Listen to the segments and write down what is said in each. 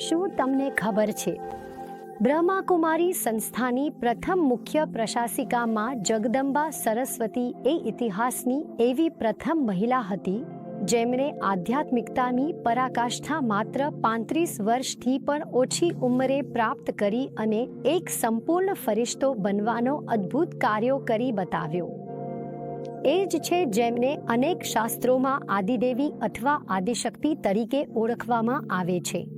શું તમને ખબર છે? બ્રહ્માકુમારી સંસ્થાની પ્રથમ મુખ્ય પ્રશાસિકામાં જગદંબા સરસ્વતી એ ઇતિહાસની એવી પ્રથમ મહિલા હતી, જેમણે આધ્યાત્મિકતાની પરાકાષ્ઠા માત્ર પાંત્રીસ વર્ષથી પણ ઓછી ઉંમરે પ્રાપ્ત કરી અને એક સંપૂર્ણ ફરિશ્તો બનવાનો અદ્ભુત કાર્યો કરી બતાવ્યો. એ જ છે જેમને અનેક શાસ્ત્રોમાં આદિદેવી અથવા આદિશક્તિ તરીકે ઓળખવામાં આવે છે.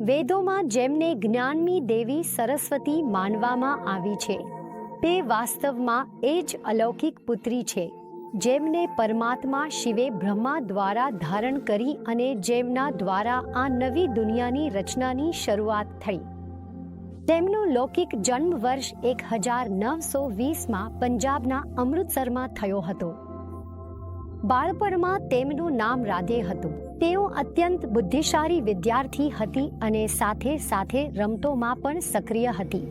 વેદોમાં જેમને જ્ઞાનની દેવી સરસ્વતી માનવામાં આવી છે, તે વાસ્તવમાં એ જ અલૌકિક પુત્રી છે, જેમને પરમાત્મા શિવે બ્રહ્મા દ્વારા ધારણ કરી અને જેમના દ્વારા આ નવી દુનિયાની રચનાની શરૂઆત થઈ. તેમનું લૌકિક જન્મ વર્ષ એક હજાર નવસો વીસમાં પંજાબના અમૃતસરમાં થયો હતો. બાળપણમાં તેમનું નામ રાધે હતું. તેઓ અત્યંત બુદ્ધિશાળી વિદ્યાર્થી હતી અને સાથે સાથે રમતોમાં પણ સક્રિય હતી.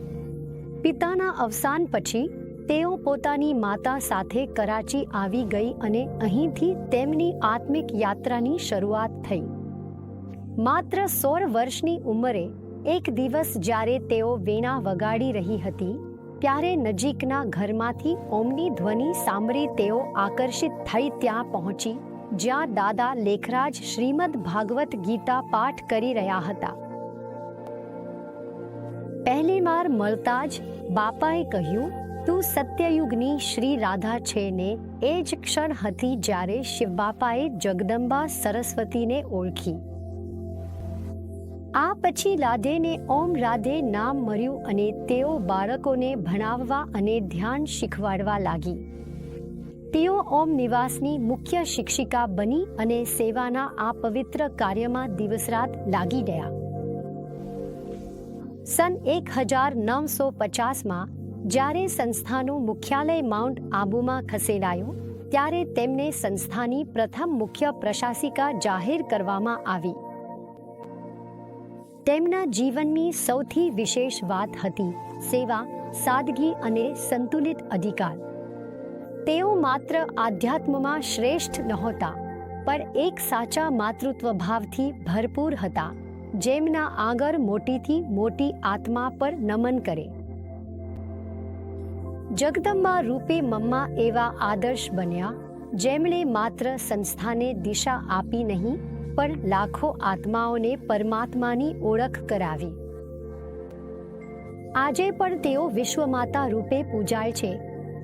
પિતાના અવસાન પછી, તેઓ પોતાની માતા સાથે કરાચી આવી ગઈ અને અહીંથી તેમની આત્મિક યાત્રાની શરૂઆત થઈ. માત્ર સોળ વર્ષની ઉંમરે, એક દિવસ જ્યારે તેઓ વીણા વગાડી રહી હતી, ત્યારે નજીકના ઘરમાંથી ઓમની ધ્વનિ સાંભળી તેઓ આકર્ષિત થઈ ત્યાં પહોંચી. જ્યાં દાદા લેખરાજ શ્રીમદ ભાગવત ગીતા પાઠ કરી રહ્યા હતા. પહેલી વાર મળતા જ બાપાએ કહ્યું, તું સત્યયુગની શ્રી રાધા છે ને, એ જ ક્ષણ હતી જ્યારે શિવબાપાએ જગદંબા સરસ્વતીને ઓળખી. આ પછી રાધેને ઓમ રાધે નામ મળ્યું અને તેઓ બાળકોને ભણાવવા અને ધ્યાન શીખવાડવા લાગી. તેઓ ઓમ નિવાસની મુખ્ય શિક્ષિકા બની અને સેવાના આ પવિત્ર કાર્યમાં દિવસરાત લાગી ગયા. સન એક હજાર નવસો પચાસમાં જ્યારે સંસ્થાનું મુખ્યાલય માઉન્ટ આબુમાં ખસેડાયું, ત્યારે તેમને સંસ્થાની પ્રથમ મુખ્ય પ્રશાસિકા જાહેર કરવામાં આવી. તેમના જીવનની સૌથી વિશેષ વાત હતી સેવા, સાદગી અને સંતુલિત અધિકાર. તેઓ માત્ર આધ્યાત્મમાં શ્રેષ્ઠ નહોતા, પણ એક સાચા માતૃત્વ ભાવથી ભરપૂર હતા, જેમના આગળ મોટીથી મોટી આત્મા પર નમન કરે. જગદંબા રૂપે મમ્મા એવા આદર્શ બન્યા, જેમણે માત્ર સંસ્થાને દિશા આપી નહીં, પણ લાખો આત્માઓને પરમાત્માની ઓળખ કરાવી. આજે પણ તેઓ વિશ્વમાતા રૂપે પૂજાય છે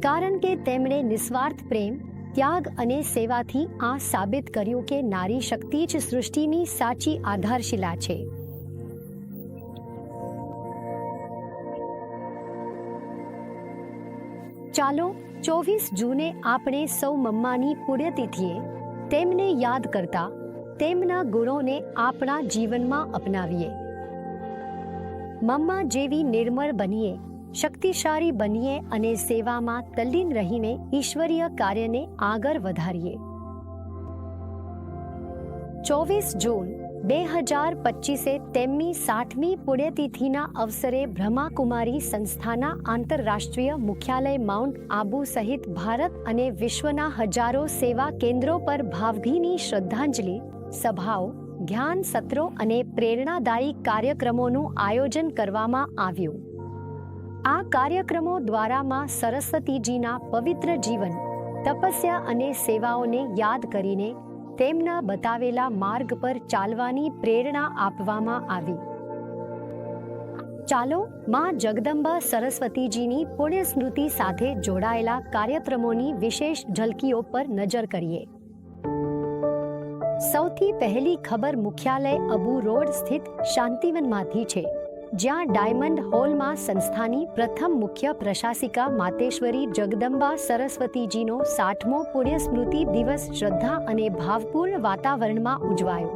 કારણ કે તેમણે નિસ્વાર્થ પ્રેમ, ત્યાગ અને સેવાથી આ સાબિત કર્યું કે નારી શક્તિ જ સૃષ્ટિની સાચી આધારશિલા છે. ચાલો ચોવીસ જૂને આપણે સૌ મમ્માની પુણ્યતિથિએ તેમને યાદ કરતા તેમના ગુણોને આપણા જીવનમાં અપનાવીએ. મમ્મા જેવી નિર્મળ બનીએ શક્તિશાળી બનીએ અને સેવામાં તલ્લીન રહીને ઈશ્વરીય કાર્યને આગળ વધારીએ. ચોવીસ જૂન, બે હજાર પચીસે તેમની સાઠમી પુણ્યતિથિના અવસરે બ્રહ્માકુમારી સંસ્થાના આંતરરાષ્ટ્રીય મુખ્યાલય માઉન્ટ આબુ સહિત ભારત અને વિશ્વના હજારો સેવા કેન્દ્રો પર ભાવભીની શ્રદ્ધાંજલિ, સભાઓ, ધ્યાન સત્રો અને પ્રેરણાદાયી કાર્યક્રમોનું આયોજન કરવામાં આવ્યું. આ કાર્યક્રમો દ્વારામાં સરસ્વતીજીના પવિત્ર જીવન, તપસ્યા અને સેવાઓને યાદ કરીને તેમના બતાવેલા માર્ગ પર ચાલવાની પ્રેરણા આપવામાં આવી. ચાલો માં જગદંબા સરસ્વતીજીની પુણ્ય સ્મૃતિ સાથે જોડાયેલા કાર્યક્રમોની વિશેષ ઝલકીઓ પર નજર કરીએ. સૌથી પહેલી ખબર મુખ્યાલય અબુ રોડ સ્થિત શાંતિવનમાંથી છે. જ્યાં ડાયમંડ હોલમાં સંસ્થાની પ્રથમ મુખ્ય પ્રશાસિકા માતેશ્વરી જગદંબા સરસ્વતીજીનો સાઠમો પુણ્ય સ્મૃતિ દિવસ શ્રદ્ધા અને ભાવપૂર્ણ વાતાવરણમાં ઉજવાયો.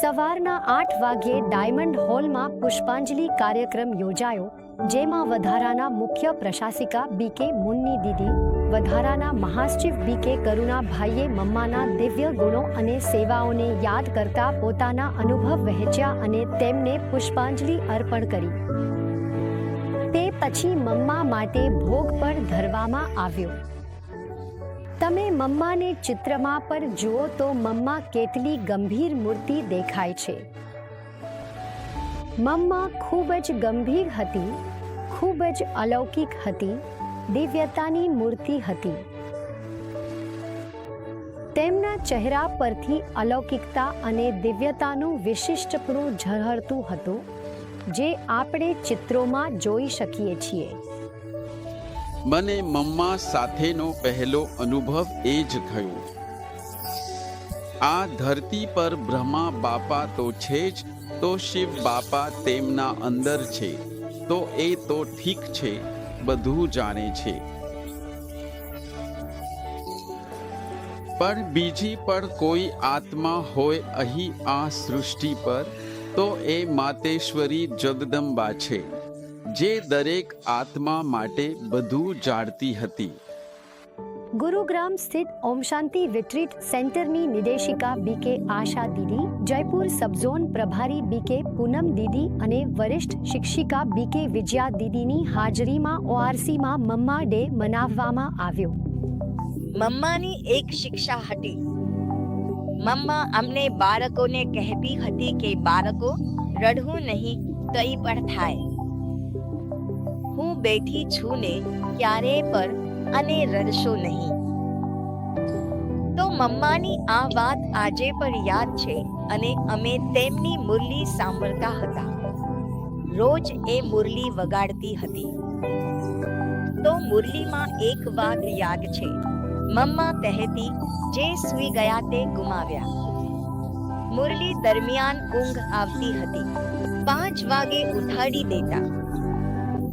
સવારના આઠ વાગ્યે ડાયમંડ હોલમાં પુષ્પાંજલિ કાર્યક્રમ યોજાયો, જેમાં વધારાના મુખ્ય પ્રશાસિકા બી કે મુન્ની દીદી વધારાના મહાસચિવ બીકે કરુણાભાઈએ મમ્માના દિવ્ય ગુણો અને સેવાઓને યાદ કરતા પોતાના અનુભવ વહેંચ્યા અને તેમને પુષ્પાંજલિ અર્પણ કરી. તે પછી મમ્મા માટે ભોગ પણ ધરવામાં આવ્યો. તમે મમ્માને ચિત્રમાં પર જુઓ તો મમ્મા કેટલી ગંભીર મૂર્તિ દેખાય છે. મમ્મા ખૂબ જ ગંભીર હતી, ખૂબ જ અલૌકિક હતી દિવ્યતાની મૂર્તિ હતી. તેમના ચહેરા પરથી અલૌકિકતા અને દિવ્યતાનું વિશિષ્ટપણું ઝરહરતું હતું, જે આપણે ચિત્રોમાં જોઈ શકીએ છીએ. મને મમ્મા સાથેનો પહેલો અનુભવ એ જ થયો. આ ધરતી પર બ્રહ્મા બાપા તો છે જ, તો શિવ બાપા તેમના અંદર છે, તો એ તો ઠીક છે. બધું જાણે છે. પણ બીજી પણ કોઈ આત્મા હોય અહીં આ સૃષ્ટિ પર, તો એ માતેશ્વરી જગદંબા છે, જે દરેક આત્મા માટે બધું જાણતી હતી. ગુરુગ્રામ સ્થિત ઓમ શાંતિ વિટ્રીટ સેન્ટરની નિદેશિકા બીકે આશા દીદી જયપુર સબઝોન પ્રભારી બીકે પૂનમ દીદી અને વરિષ્ઠ શિક્ષિકા બીકે વિજયા દીદીની હાજરીમાં ઓઆરસીમાં મમ્મા ડે મનાવવામાં આવ્યો મમ્માની એક શિક્ષા હતી મમ્મા અમને બાળકોને કહેતી હતી કે બાળકો રડવું નહીં કંઈ પણ થાય હું બેઠી છું ને ક્યારે પર અને રડશો નહીં. તો મમ્માની આ વાત આજે પણ યાદ છે અને અમે તેમની મુરલી સાંભળતા હતા. રોજ એ મુરલી વગાડતી હતી. તો મુરલીમાં એક વાત યાદ છે. મમ્મા કહેતી, જે સૂઈ ગયા તે ગુમાવ્યા. મુરલી દરમિયાન ઊંઘ આવતી હતી. પાંચ વાગે ઉઠાડી દેતા.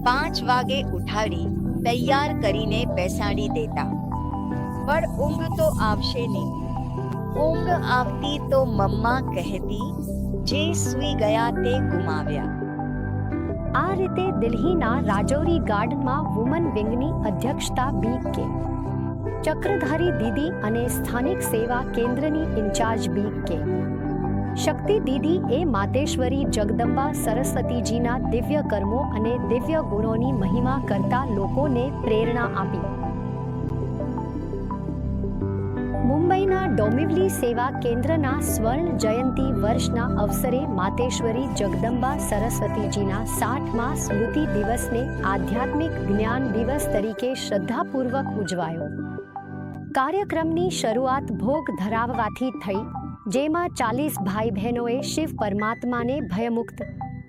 પાંચ વાગે ઉઠાડી તૈયાર કરીને બેસાડી દેતા. પણ ઊંઘ તો આવશે નહીં. ઊંઘ આવતી તો મમ્મા કહેતી, જે સૂઈ ગયા તે ગુમાવ્યા. આ રીતે દિલ્હીના રાજૌરી ગાર્ડનમાં વુમન વિંગની અધ્યક્ષતા બી કે ચક્રધારી દીદી અને સ્થાનિક સેવા કેન્દ્રની ઇન્ચાર્જ બી કે શક્તિ દીદી એ માતેશ્વરી જગદંબા સરસ્વતીજીના દિવ્ય કર્મો અને દિવ્ય ગુણોની મહિમા કરતા લોકોને પ્રેરણા આપી. મુંબઈના ડોમિવલી સેવા કેન્દ્રના સ્વર્ણ જયંતી વર્ષના અવસરે માતેશ્વરી જગદંબા સરસ્વતીજીના સાઠમા સ્મૃતિ દિવસને આધ્યાત્મિક જ્ઞાન દિવસ તરીકે શ્રદ્ધાપૂર્વક ઉજવાયો. કાર્યક્રમની શરૂઆત ભોગ ધરાવવાથી થઈ. જેમાં ચાલીસ ભાઈ બહેનોએ શિવ પરમાત્માને ભયમુક્ત,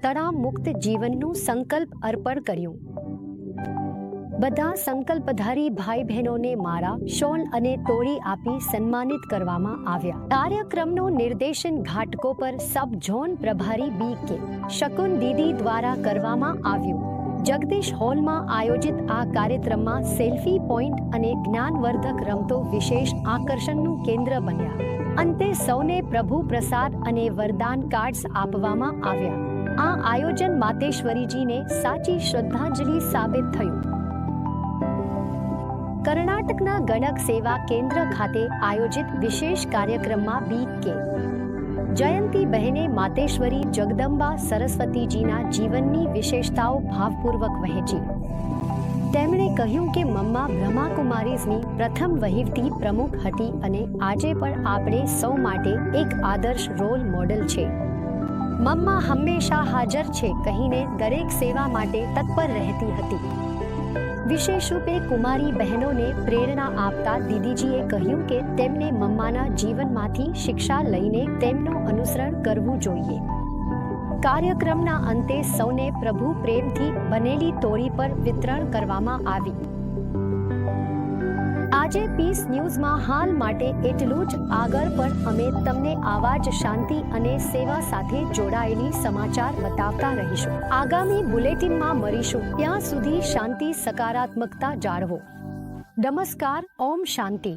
તણાવમુક્ત જીવનનું સંકલ્પ અર્પણ કર્યું. બધા સંકલ્પધારી ભાઈ બહેનોને મારા શોલ અને તોડી આપી સન્માનિત કરવામાં આવ્યા. કાર્યક્રમનું નિર્દેશન ઘાટકો પર સબ ઝોન પ્રભારી બી કે શકુન દીદી દ્વારા કરવામાં આવ્યું. જગદીશ હોલમાં આયોજિત આ કાર્યક્રમમાં સેલ્ફી પોઈન્ટ અને જ્ઞાનવર્ધક રમતો વિશેષ આકર્ષણનું કેન્દ્ર બન્યા. અંતે સૌને પ્રભુ પ્રસાદ અને વરદાન કાર્ડ્સ આપવામાં આવ્યા. આ આયોજન માતેશ્વરીજીને સાચી શ્રદ્ધાંજલિ સાબિત થયું. કર્ણાટકના ગણક સેવા કેન્દ્ર ખાતે આયોજિત વિશેષ કાર્યક્રમમાં બી કે જયંતી બહેને માતેશ્વરી જગદંબા સરસ્વતીજીના જીવનની વિશેષતાઓ ભાવપૂર્વક વહેંચી. તેમણે કહ્યું કે મમ્મા બ્રહ્માકુમારીઝની પ્રથમ વહીવટી પ્રમુખ હતી અને આજે પણ આપણે સૌ માટે એક આદર્શ રોલ મોડલ છે. મમ્મા હંમેશા હાજર છે કહીને દરેક સેવા માટે તત્પર રહેતી હતી. વિશેષ રૂપે કુમારી બહેનોને પ્રેરણા આપતા દીદીજીએ કહ્યું કે તેમને મમ્માના જીવનમાંથી શિક્ષા લઈને તેમનું અનુસરણ કરવું જોઈએ. કાર્યક્રમના અંતે સૌને પ્રભુ પ્રેમથી બનેલી તોરી પર વિતરણ કરવામાં આવી. આજે પીસ ન્યૂઝમાં હાલ માટે એટલું જ. આગળ પણ અમે તમને આવા જ શાંતિ અને સેવા સાથે જોડાયેલી સમાચાર બતાવતા રહીશું. આગામી બુલેટિનમાં મળીશું. ત્યાં સુધી શાંતિ, સકારાત્મકતા જાળવો. નમસ્કાર, ઓમ શાંતિ.